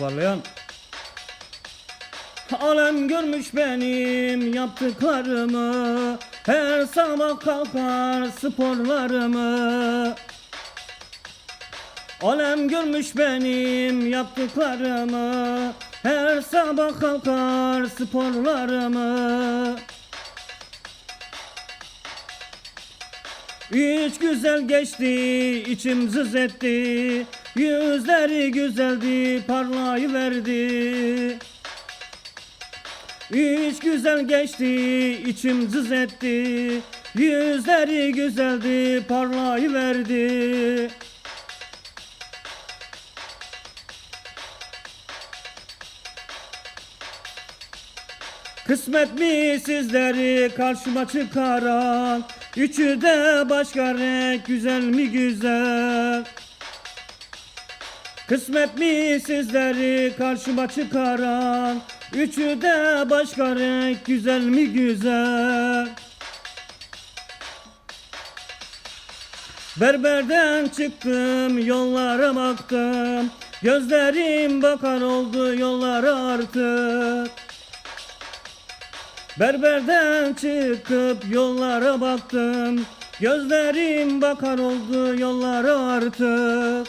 Parlayan. Alem görmüş benim yaptıklarımı Her sabah kalkar sporlarımı Alem görmüş benim yaptıklarımı Her sabah kalkar sporlarımı Üç güzel geçti, içim zız etti. Yüzleri güzeldi, parlayıverdi Üç güzel geçti, içim zız etti. Yüzleri güzeldi, parlayıverdi Kısmet mi sizleri karşıma çıkaran? Üçü de başka renk güzel mi güzel? Kısmet mi sizleri karşıma çıkaran? Üçü de başka renk güzel mi güzel? Berberden çıktım yollara baktım. Gözlerim bakar oldu yollara artık Berberden çıkıp yollara baktım. Gözlerim bakar oldu yollara artık.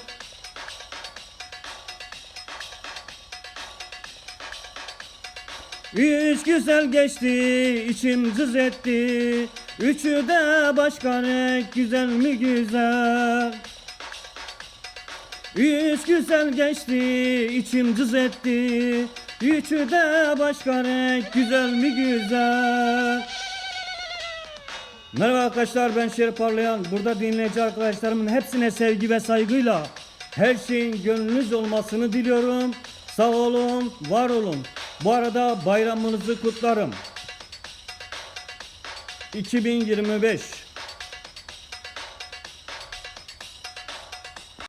Üç güzel geçti içim cız etti. Üçü de başka renk güzel mi güzel. Üç güzel geçti içim cız etti Üçü de başka renk güzel mi güzel? Merhaba arkadaşlar ben Şerif Parlayan. Burada dinleyici arkadaşlarımın hepsine sevgi ve saygıyla Her şeyin gönlünüz olmasını diliyorum. Sağ olun, var olun. Bu arada bayramınızı kutlarım. 2025